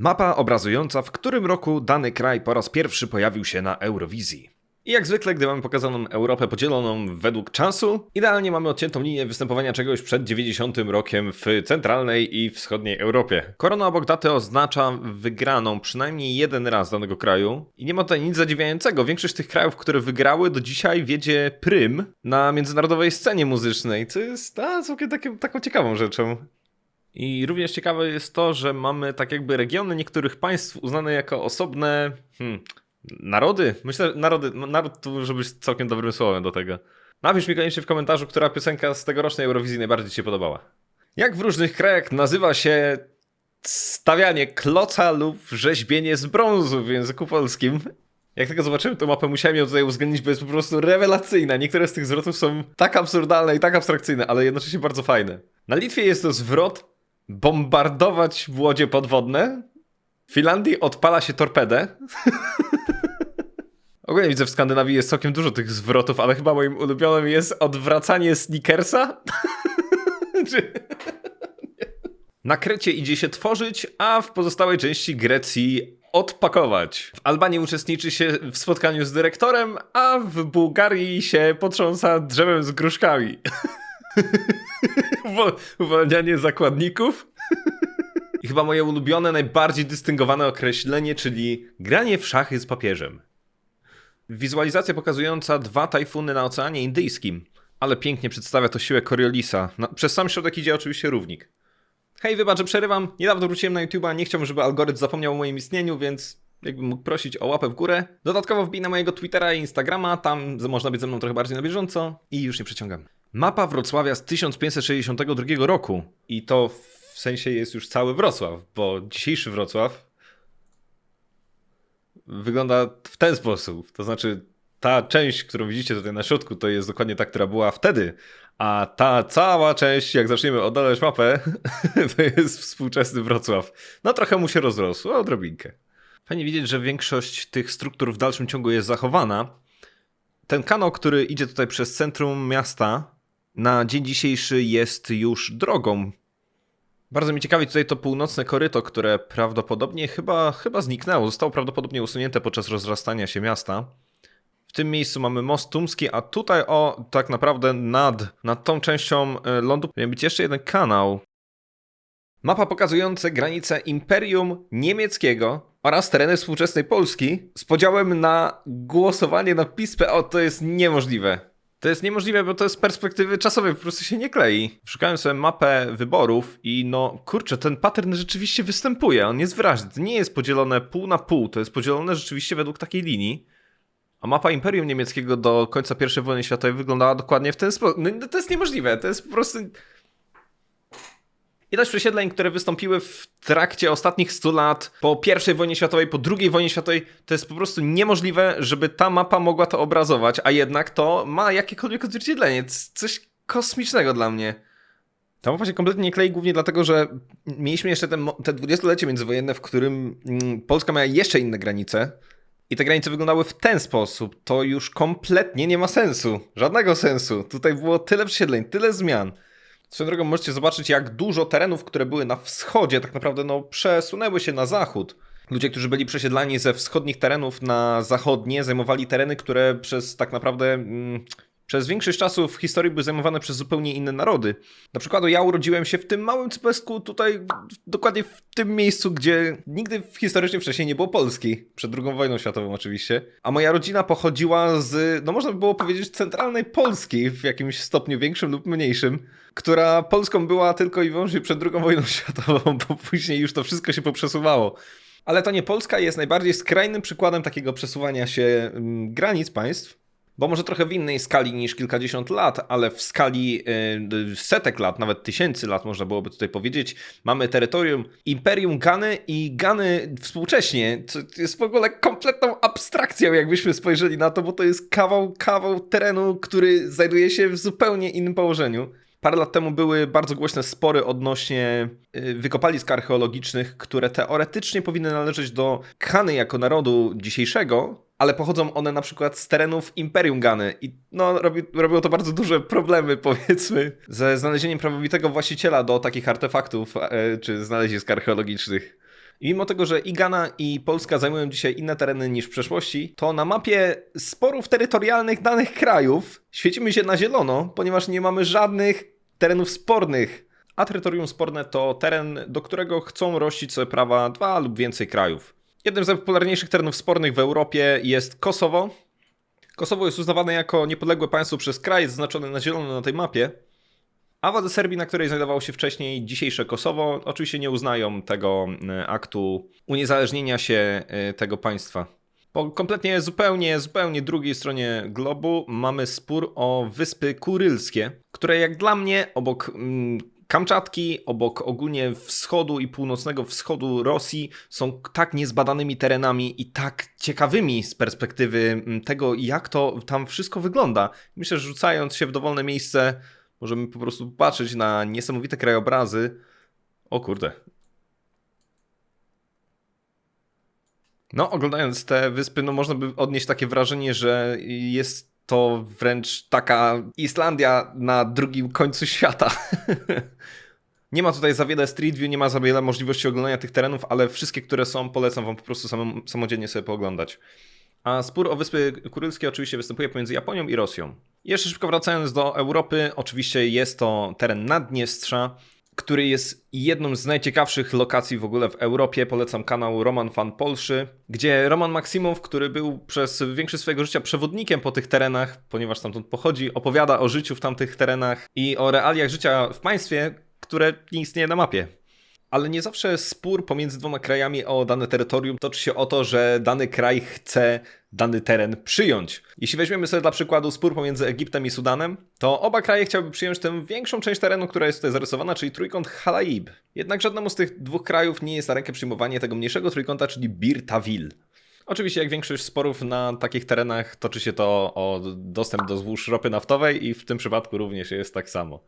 Mapa obrazująca, w którym roku dany kraj po raz pierwszy pojawił się na Eurowizji. I jak zwykle, gdy mamy pokazaną Europę podzieloną według czasu, idealnie mamy odciętą linię występowania czegoś przed 90 rokiem w centralnej i wschodniej Europie. Korona obok daty oznacza wygraną przynajmniej jeden raz danego kraju i nie ma tutaj nic zadziwiającego. Większość tych krajów, które wygrały do dzisiaj wiedzie prym na międzynarodowej scenie muzycznej, co jest a, całkiem taką ciekawą rzeczą. I również ciekawe jest to, że mamy tak jakby regiony niektórych państw uznane jako osobne hmm, narody. Myślę, narody, no, naród to może być całkiem dobrym słowem do tego. Napisz mi koniecznie w komentarzu, która piosenka z tegorocznej Eurowizji najbardziej Ci się podobała. Jak w różnych krajach nazywa się stawianie kloca lub rzeźbienie z brązu w języku polskim? Jak tylko zobaczyłem tę mapę, musiałem ją tutaj uwzględnić, bo jest po prostu rewelacyjna. Niektóre z tych zwrotów są tak absurdalne i tak abstrakcyjne, ale jednocześnie bardzo fajne. Na Litwie jest to zwrot bombardować łodzie podwodne. W Finlandii odpala się torpedę. Ogólnie widzę w Skandynawii jest całkiem dużo tych zwrotów, ale chyba moim ulubionym jest odwracanie sneakersa. Na Krecie idzie się tworzyć, a w pozostałej części Grecji odpakować. W Albanii uczestniczy się w spotkaniu z dyrektorem, a w Bułgarii się potrząsa drzewem z gruszkami. Uwalnianie zakładników. I chyba moje ulubione, najbardziej dystyngowane określenie, czyli granie w szachy z papieżem. Wizualizacja pokazująca dwa tajfuny na Oceanie Indyjskim, ale pięknie przedstawia to siłę Coriolisa. Na, przez sam środek idzie oczywiście równik. Hej, wybacz, że przerywam. Niedawno wróciłem na YouTube'a, nie chciałbym, żeby algorytm zapomniał o moim istnieniu, więc jakbym mógł prosić o łapę w górę. Dodatkowo wbij na mojego Twittera i Instagrama, tam można być ze mną trochę bardziej na bieżąco i już nie przeciągam. Mapa Wrocławia z 1562 roku i to w sensie jest już cały Wrocław, bo dzisiejszy Wrocław wygląda w ten sposób. To znaczy, ta część, którą widzicie tutaj na środku, to jest dokładnie ta, która była wtedy. A ta cała część, jak zaczniemy oddalać mapę, to jest współczesny Wrocław. No trochę mu się rozrosło, odrobinkę. Fajnie widzieć, że większość tych struktur w dalszym ciągu jest zachowana. Ten kanał, który idzie tutaj przez centrum miasta, na dzień dzisiejszy jest już drogą. Bardzo mi ciekawi tutaj to północne koryto, które prawdopodobnie chyba, chyba zniknęło. Zostało prawdopodobnie usunięte podczas rozrastania się miasta. W tym miejscu mamy most tumski, a tutaj o tak naprawdę nad, nad tą częścią e, lądu powinien być jeszcze jeden kanał. Mapa pokazująca granice Imperium Niemieckiego oraz tereny współczesnej Polski z podziałem na głosowanie na PiS O, to jest niemożliwe. To jest niemożliwe, bo to z perspektywy czasowej po prostu się nie klei. Szukałem sobie mapę wyborów i no kurczę, ten pattern rzeczywiście występuje, on jest wyraźny. Nie jest podzielone pół na pół, to jest podzielone rzeczywiście według takiej linii. A mapa Imperium Niemieckiego do końca I wojny światowej wyglądała dokładnie w ten sposób. No, to jest niemożliwe, to jest po prostu... Ilość przesiedleń, które wystąpiły w trakcie ostatnich 100 lat, po I wojnie światowej, po II wojnie światowej, to jest po prostu niemożliwe, żeby ta mapa mogła to obrazować, a jednak to ma jakiekolwiek odzwierciedlenie. Coś kosmicznego dla mnie. Ta mapa się kompletnie nie klei głównie dlatego, że mieliśmy jeszcze te, te 20-lecie międzywojenne, w którym mm, Polska miała jeszcze inne granice. I te granice wyglądały w ten sposób. To już kompletnie nie ma sensu. Żadnego sensu. Tutaj było tyle przesiedleń, tyle zmian. Swoją drogą możecie zobaczyć, jak dużo terenów, które były na wschodzie, tak naprawdę no, przesunęły się na zachód. Ludzie, którzy byli przesiedlani ze wschodnich terenów na zachodnie, zajmowali tereny, które przez tak naprawdę mm, przez większość czasu w historii były zajmowane przez zupełnie inne narody. Na przykład ja urodziłem się w tym małym cypesku tutaj, dokładnie w tym miejscu, gdzie nigdy historycznie wcześniej nie było Polski. Przed II wojną światową oczywiście. A moja rodzina pochodziła z, no można by było powiedzieć, centralnej Polski w jakimś stopniu większym lub mniejszym, która Polską była tylko i wyłącznie przed II wojną światową, bo później już to wszystko się poprzesuwało. Ale to nie Polska jest najbardziej skrajnym przykładem takiego przesuwania się mm, granic państw. Bo może trochę w innej skali niż kilkadziesiąt lat, ale w skali y, setek lat, nawet tysięcy lat można byłoby tutaj powiedzieć, mamy terytorium Imperium Gany i Gany współcześnie. Co jest w ogóle kompletną abstrakcją, jakbyśmy spojrzeli na to, bo to jest kawał, kawał terenu, który znajduje się w zupełnie innym położeniu. Parę lat temu były bardzo głośne spory odnośnie y, wykopalisk archeologicznych, które teoretycznie powinny należeć do Kany jako narodu dzisiejszego, ale pochodzą one na przykład z terenów Imperium Gany i no, robi, robiło to bardzo duże problemy, powiedzmy, ze znalezieniem prawowitego właściciela do takich artefaktów e, czy znalezisk archeologicznych. I mimo tego, że i Ghana i Polska zajmują dzisiaj inne tereny niż w przeszłości, to na mapie sporów terytorialnych danych krajów świecimy się na zielono, ponieważ nie mamy żadnych terenów spornych. A terytorium sporne to teren, do którego chcą rościć sobie prawa dwa lub więcej krajów. Jednym z najpopularniejszych terenów spornych w Europie jest Kosowo. Kosowo jest uznawane jako niepodległe państwo przez kraj zaznaczony na zielono na tej mapie. A władze Serbii, na której znajdowało się wcześniej dzisiejsze Kosowo, oczywiście nie uznają tego e, aktu uniezależnienia się e, tego państwa. Po kompletnie zupełnie, zupełnie drugiej stronie globu mamy spór o Wyspy Kurylskie, które jak dla mnie obok mm, Kamczatki, obok ogólnie wschodu i północnego wschodu Rosji są tak niezbadanymi terenami i tak ciekawymi z perspektywy mm, tego, jak to tam wszystko wygląda. Myślę, że rzucając się w dowolne miejsce, możemy po prostu patrzeć na niesamowite krajobrazy. O kurde. No, oglądając te wyspy, no można by odnieść takie wrażenie, że jest to wręcz taka Islandia na drugim końcu świata. nie ma tutaj za wiele Street View, nie ma za wiele możliwości oglądania tych terenów, ale wszystkie, które są, polecam wam po prostu samym, samodzielnie sobie pooglądać. A spór o Wyspy Kurylskie oczywiście występuje pomiędzy Japonią i Rosją. Jeszcze szybko wracając do Europy, oczywiście jest to teren Naddniestrza, który jest jedną z najciekawszych lokacji w ogóle w Europie. Polecam kanał Roman Fan Polszy, gdzie Roman Maksimow, który był przez większość swojego życia przewodnikiem po tych terenach, ponieważ stamtąd pochodzi, opowiada o życiu w tamtych terenach i o realiach życia w państwie, które nie istnieje na mapie. Ale nie zawsze spór pomiędzy dwoma krajami o dane terytorium toczy się o to, że dany kraj chce dany teren przyjąć. Jeśli weźmiemy sobie dla przykładu spór pomiędzy Egiptem i Sudanem, to oba kraje chciałyby przyjąć tę większą część terenu, która jest tutaj zarysowana, czyli trójkąt Halaib. Jednak żadnemu z tych dwóch krajów nie jest na rękę przyjmowanie tego mniejszego trójkąta, czyli Bir Tawil. Oczywiście, jak większość sporów na takich terenach, toczy się to o dostęp do złóż ropy naftowej i w tym przypadku również jest tak samo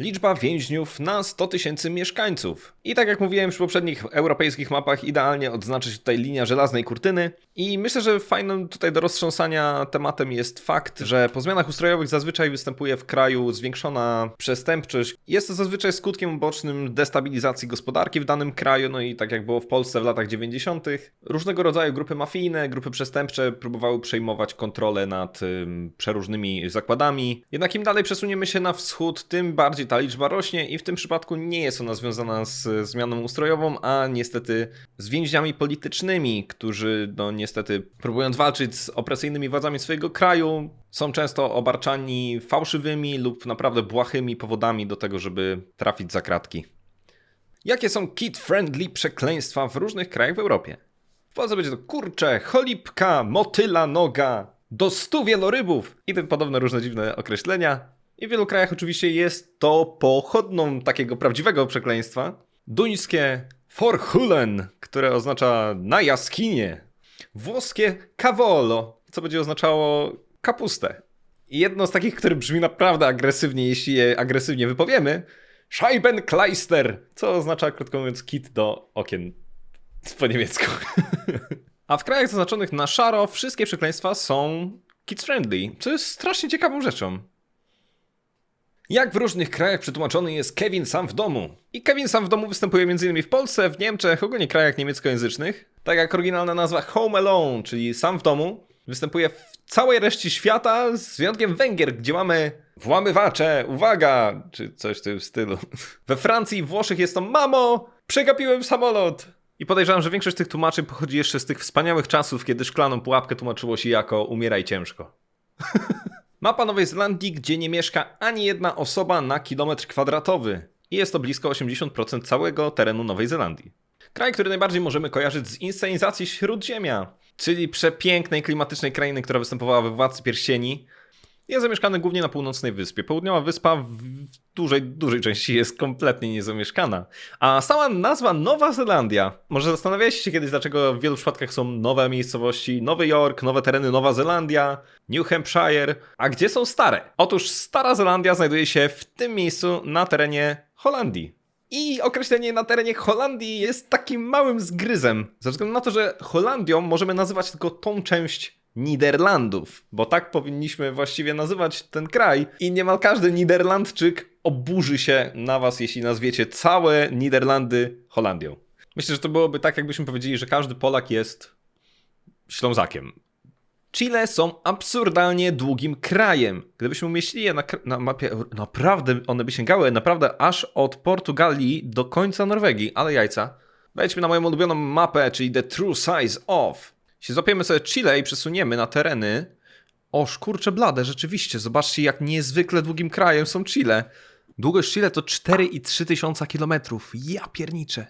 liczba więźniów na 100 tysięcy mieszkańców. I tak jak mówiłem przy poprzednich europejskich mapach, idealnie odznaczy się tutaj linia żelaznej kurtyny. I myślę, że fajnym tutaj do roztrząsania tematem jest fakt, że po zmianach ustrojowych zazwyczaj występuje w kraju zwiększona przestępczość. Jest to zazwyczaj skutkiem ubocznym destabilizacji gospodarki w danym kraju, no i tak jak było w Polsce w latach 90., różnego rodzaju grupy mafijne, grupy przestępcze próbowały przejmować kontrolę nad ym, przeróżnymi zakładami. Jednak im dalej przesuniemy się na wschód, tym bardziej ta liczba rośnie i w tym przypadku nie jest ona związana z zmianą ustrojową, a niestety z więźniami politycznymi, którzy no niestety próbując walczyć z opresyjnymi władzami swojego kraju, są często obarczani fałszywymi lub naprawdę błahymi powodami do tego, żeby trafić za kratki. Jakie są kid-friendly przekleństwa w różnych krajach w Europie? W Polsce będzie to kurcze, cholipka, motyla noga, do stu wielorybów i tym podobne różne dziwne określenia. I w wielu krajach oczywiście jest to pochodną takiego prawdziwego przekleństwa. Duńskie forhulen, które oznacza na jaskinie. Włoskie cavolo, co będzie oznaczało kapustę. I jedno z takich, które brzmi naprawdę agresywnie, jeśli je agresywnie wypowiemy, Scheibenkleister, co oznacza, krótko mówiąc, kit do okien po niemiecku. A w krajach zaznaczonych na szaro wszystkie przekleństwa są kids friendly, co jest strasznie ciekawą rzeczą. Jak w różnych krajach przetłumaczony jest Kevin sam w domu. I Kevin sam w domu występuje m.in. w Polsce, w Niemczech, ogólnie krajach niemieckojęzycznych. Tak jak oryginalna nazwa Home Alone, czyli sam w domu, występuje w całej reszcie świata, z wyjątkiem Węgier, gdzie mamy włamywacze, uwaga, czy coś w tym stylu. We Francji i Włoszech jest to mamo, przegapiłem samolot. I podejrzewam, że większość tych tłumaczy pochodzi jeszcze z tych wspaniałych czasów, kiedy szklaną pułapkę tłumaczyło się jako umieraj ciężko. Mapa Nowej Zelandii, gdzie nie mieszka ani jedna osoba na kilometr kwadratowy. I jest to blisko 80% całego terenu Nowej Zelandii. Kraj, który najbardziej możemy kojarzyć z inscenizacji Śródziemia, czyli przepięknej, klimatycznej krainy, która występowała we Władcy Pierścieni, jest zamieszkany głównie na północnej wyspie. Południowa wyspa w dużej, dużej części jest kompletnie niezamieszkana. A sama nazwa Nowa Zelandia, może zastanawialiście się kiedyś, dlaczego w wielu przypadkach są nowe miejscowości, Nowy Jork, nowe tereny Nowa Zelandia, New Hampshire, a gdzie są stare? Otóż Stara Zelandia znajduje się w tym miejscu na terenie Holandii. I określenie na terenie Holandii jest takim małym zgryzem, ze względu na to, że Holandią możemy nazywać tylko tą część Niderlandów, bo tak powinniśmy właściwie nazywać ten kraj i niemal każdy Niderlandczyk oburzy się na was, jeśli nazwiecie całe Niderlandy Holandią. Myślę, że to byłoby tak, jakbyśmy powiedzieli, że każdy Polak jest Ślązakiem. Chile są absurdalnie długim krajem. Gdybyśmy umieścili je na, na mapie, naprawdę one by sięgały naprawdę aż od Portugalii do końca Norwegii, ale jajca. Wejdźmy na moją ulubioną mapę, czyli The True Size Of. Jeśli złapiemy sobie Chile i przesuniemy na tereny, o kurcze blade, rzeczywiście, zobaczcie jak niezwykle długim krajem są Chile. Długość Chile to 4,3 tysiąca kilometrów. Ja pierniczę.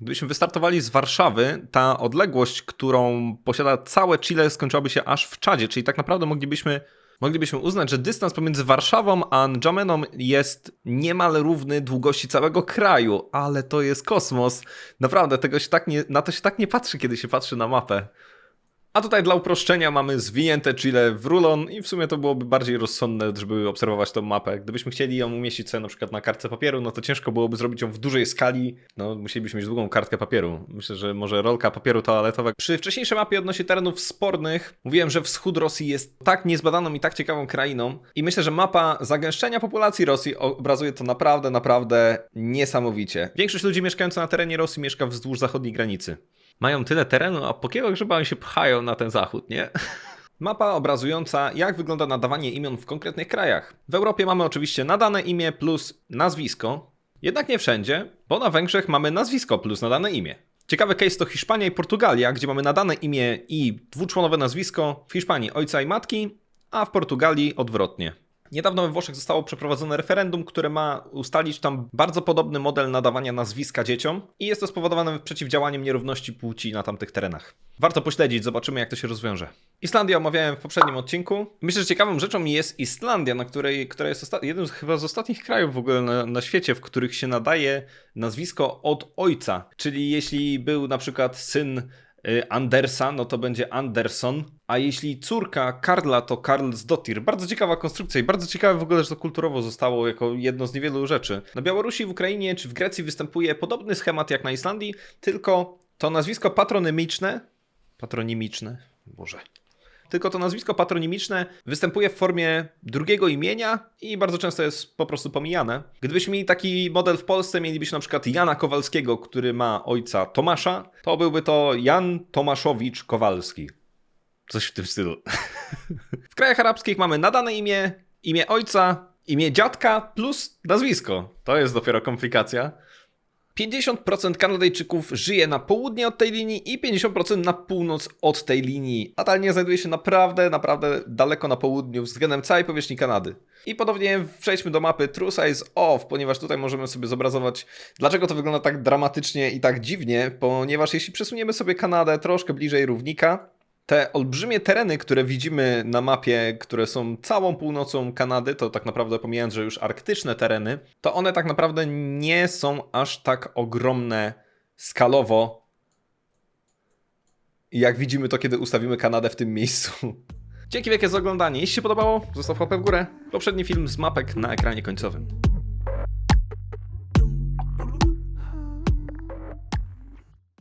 Gdybyśmy wystartowali z Warszawy, ta odległość, którą posiada całe Chile, skończyłaby się aż w Czadzie, czyli tak naprawdę moglibyśmy, moglibyśmy uznać, że dystans pomiędzy Warszawą a N'Djameną jest niemal równy długości całego kraju, ale to jest kosmos. Naprawdę, tego się tak nie, na to się tak nie patrzy, kiedy się patrzy na mapę. A tutaj dla uproszczenia mamy zwinięte Chile w rulon i w sumie to byłoby bardziej rozsądne, żeby obserwować tą mapę. Gdybyśmy chcieli ją umieścić sobie na przykład na kartce papieru, no to ciężko byłoby zrobić ją w dużej skali. No, musielibyśmy mieć długą kartkę papieru. Myślę, że może rolka papieru toaletowego. Przy wcześniejszej mapie odnośnie terenów spornych mówiłem, że wschód Rosji jest tak niezbadaną i tak ciekawą krainą i myślę, że mapa zagęszczenia populacji Rosji obrazuje to naprawdę, naprawdę niesamowicie. Większość ludzi mieszkająca na terenie Rosji mieszka wzdłuż zachodniej granicy mają tyle terenu, a po kiego grzyba oni się pchają na ten zachód, nie? Mapa obrazująca, jak wygląda nadawanie imion w konkretnych krajach. W Europie mamy oczywiście nadane imię plus nazwisko, jednak nie wszędzie, bo na Węgrzech mamy nazwisko plus nadane imię. Ciekawy case to Hiszpania i Portugalia, gdzie mamy nadane imię i dwuczłonowe nazwisko w Hiszpanii ojca i matki, a w Portugalii odwrotnie. Niedawno we Włoszech zostało przeprowadzone referendum, które ma ustalić tam bardzo podobny model nadawania nazwiska dzieciom i jest to spowodowane przeciwdziałaniem nierówności płci na tamtych terenach. Warto pośledzić, zobaczymy jak to się rozwiąże. Islandię omawiałem w poprzednim odcinku. Myślę, że ciekawą rzeczą jest Islandia, na której, która jest jednym z chyba z ostatnich krajów w ogóle na, na świecie, w których się nadaje nazwisko od ojca. Czyli jeśli był na przykład syn Andersa, no to będzie Anderson, a jeśli córka Karla to Karlsdottir. Bardzo ciekawa konstrukcja i bardzo ciekawe w ogóle, że to kulturowo zostało jako jedno z niewielu rzeczy. Na Białorusi, w Ukrainie czy w Grecji występuje podobny schemat jak na Islandii, tylko to nazwisko patronymiczne, patronimiczne, Boże, tylko to nazwisko patronimiczne występuje w formie drugiego imienia i bardzo często jest po prostu pomijane. Gdybyśmy mieli taki model w Polsce, mielibyśmy na przykład Jana Kowalskiego, który ma ojca Tomasza, to byłby to Jan Tomaszowicz Kowalski. Coś w tym stylu. w krajach arabskich mamy nadane imię, imię ojca, imię dziadka plus nazwisko. To jest dopiero komplikacja. 50% Kanadyjczyków żyje na południe od tej linii i 50% na północ od tej linii. Natalnie znajduje się naprawdę, naprawdę daleko na południu względem całej powierzchni Kanady. I podobnie przejdźmy do mapy True Size Off, ponieważ tutaj możemy sobie zobrazować, dlaczego to wygląda tak dramatycznie i tak dziwnie, ponieważ jeśli przesuniemy sobie Kanadę troszkę bliżej równika, te olbrzymie tereny, które widzimy na mapie, które są całą północą Kanady, to tak naprawdę pomijając, że już arktyczne tereny, to one tak naprawdę nie są aż tak ogromne skalowo, jak widzimy to, kiedy ustawimy Kanadę w tym miejscu. Dzięki wielkie za oglądanie. Jeśli się podobało, zostaw łapę w górę. Poprzedni film z mapek na ekranie końcowym.